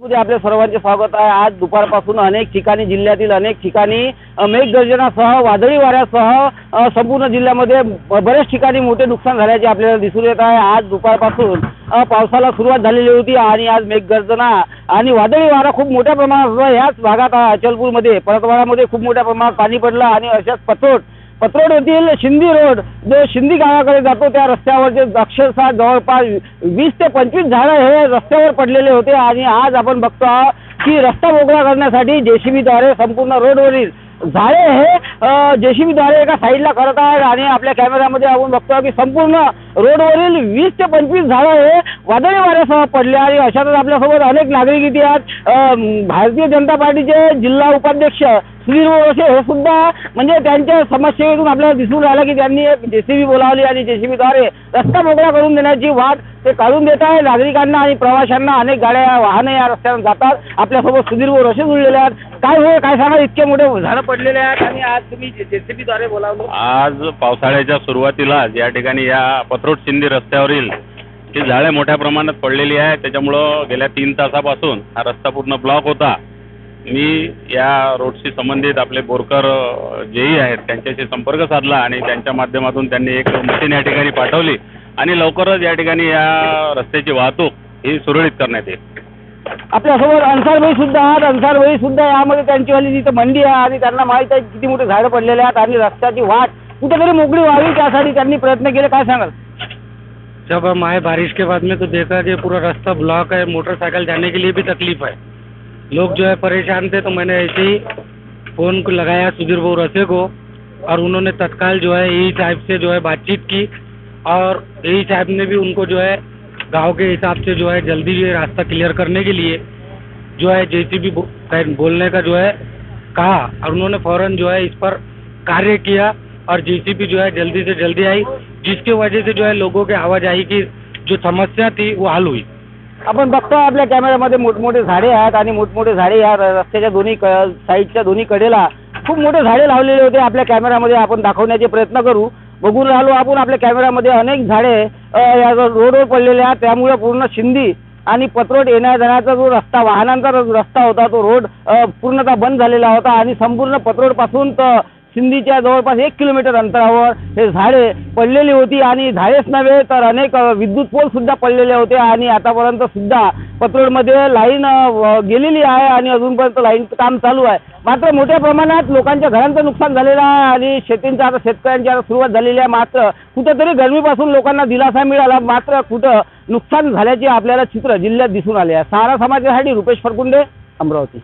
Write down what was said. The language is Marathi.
मध्ये आपल्या सर्वांचे स्वागत आहे. आज दुपारपासून अनेक ठिकाणी जिल्ह्यातील अनेक ठिकाणी मेघगर्जनासह वादळी वाऱ्यासह संपूर्ण जिल्ह्यामध्ये बऱ्याच ठिकाणी मोठे नुकसान झाल्याचे आपल्याला दिसून येत आहे. आज दुपारपासून पावसाला सुरुवात झालेली होती आणि आज मेघगर्जना आणि वादळी वारा खूप मोठ्या प्रमाणात याच भागात अचलपूरमध्ये परतवाडामध्ये खूप मोठ्या प्रमाणात पाणी पडलं आणि अशाच पतोट पत्रोड येथील शिंदी रोड जो शिंदी गावाकडे जातो त्या रस्त्यावरचे अक्षरशः जवळपास वीस ते पंचवीस झाडं हे रस्त्यावर पडलेले होते आणि आज आपण बघतो आहोत की रस्ता मोकळा करण्यासाठी जेसीबीद्वारे संपूर्ण रोडवरील झाडे हे जेसीबीद्वारे एका साईडला करत आहेत आणि आपल्या कॅमेऱ्यामध्ये आपण बघतो की संपूर्ण रोडवरील वीस ते पंचवीस झाडं हे वादळी वाऱ्यासह पडले आणि अशातच आपल्यासोबत अनेक नागरिक इथे आहेत. भारतीय जनता पार्टीचे जिल्हा उपाध्यक्ष सुधीर वळसे हे सुद्धा म्हणजे त्यांच्या समस्येतून आपल्याला दिसून राहिलं की त्यांनी एक जेसीबी बोलावली आणि जेसीबीद्वारे रस्ता मोकळा करून देण्याची वाट ते काढून देत आहे नागरिकांना आणि प्रवाशांना अनेक गाड्या वाहनं या रस्त्यावर जातात. आपल्यासोबत सुधीर वळसे जुळलेले आहेत. काय होय काय सांगा इतके मोठे झाडं पडलेले आहेत आणि आज तुम्ही जेसीबीद्वारे बोलावलं आज पावसाळ्याच्या सुरुवातीला या ठिकाणी या पत्रोड शिंदे रस्त्यावरील ही झाडे मोठ्या प्रमाणात पडलेली आहे त्याच्यामुळं गेल्या तीन तासापासून हा रस्ता पूर्ण ब्लॉक होता. मी या रोडशी संबंधित आपले बोरकर जेही आहेत त्यांच्याशी संपर्क साधला आणि त्यांच्या माध्यमातून त्यांनी एक मशीन या ठिकाणी पाठवली आणि लवकरच या ठिकाणी या रस्त्याची वाहतूक ही सुरळीत करण्यात येईल. आपल्यासोबत अन्सारभाई सुद्धा आहात अन्सारभाई सुद्धा यामध्ये त्यांचीवाली जिथं मंडी आहे आणि त्यांना माहीत आहे किती मोठे झाडं पडलेले आहेत आणि रस्त्याची वाट. कुठेतरी मोकळी व्हावी त्यासाठी त्यांनी प्रयत्न केले. काय सांगाल? जब हम आए बारिश के बाद में तो देखा कि पूरा रास्ता ब्लॉक है मोटरसाइकिल जाने के लिए भी तकलीफ है। लोग जो है परेशान थे तो मैंने ऐसे ही फ़ोन को लगाया सुधीर बहु रसे को और उन्होंने तत्काल जो है यही साहब से जो है बातचीत की और यही साहब ने भी उनको जो है गांव के हिसाब से जो है जल्दी ये रास्ता क्लियर करने के लिए जो है जेसीबी बो, बोलने का जो है कहा और उन्होंने फौरन जो है इस पर कार्य किया और जेसीबी जो है जल्दी से जल्दी आई जिसकी वजह से जो है लोगों के आवाजाही की जो समस्या थी वो हल हुई। आपण बघतो आपल्या कॅमेऱ्यामध्ये मोठमोठे झाडे आहेत आणि मोठमोठे झाडे या रस्त्याच्या दोन्ही साईडच्या दोन्ही कडेला खूप मोठे झाडे लावलेले होते. आपल्या कॅमेऱ्यामध्ये आपण दाखवण्याचे प्रयत्न करू. बघून राहिलो आपण आपल्या कॅमेरामध्ये अनेक झाडे या रोडवर पडलेले आहेत. त्यामुळे पूर्ण शिंदी आणि पत्रोट येण्या जाण्याचा जो रस्ता वाहनांचा जो रस्ता होता तो रोड पूर्णतः बंद झालेला होता आणि संपूर्ण पत्रोडपासून तर सिंधीच्या जवळपास एक किलोमीटर अंतरावर हे झाडे पडलेली होती आणि झाडेच नव्हे तर अनेक विद्युत पोल सुद्धा पडलेले होते आणि आतापर्यंत सुद्धा पत्रोडमध्ये लाईन गेलेली आहे आणि अजूनपर्यंत लाईन काम चालू आहे. मात्र मोठ्या प्रमाणात लोकांच्या घरांचं नुकसान झालेलं आहे आणि शेतींचं आता शेतकऱ्यांची आता सुरुवात झालेली आहे. मात्र कुठेतरी गरमीपासून लोकांना दिलासा मिळाला. मात्र कुठं नुकसान झाल्याचे आपल्याला चित्र जिल्ह्यात दिसून आले आहे. सहारा समाजासाठी रुपेश फरकुंडे अमरावती.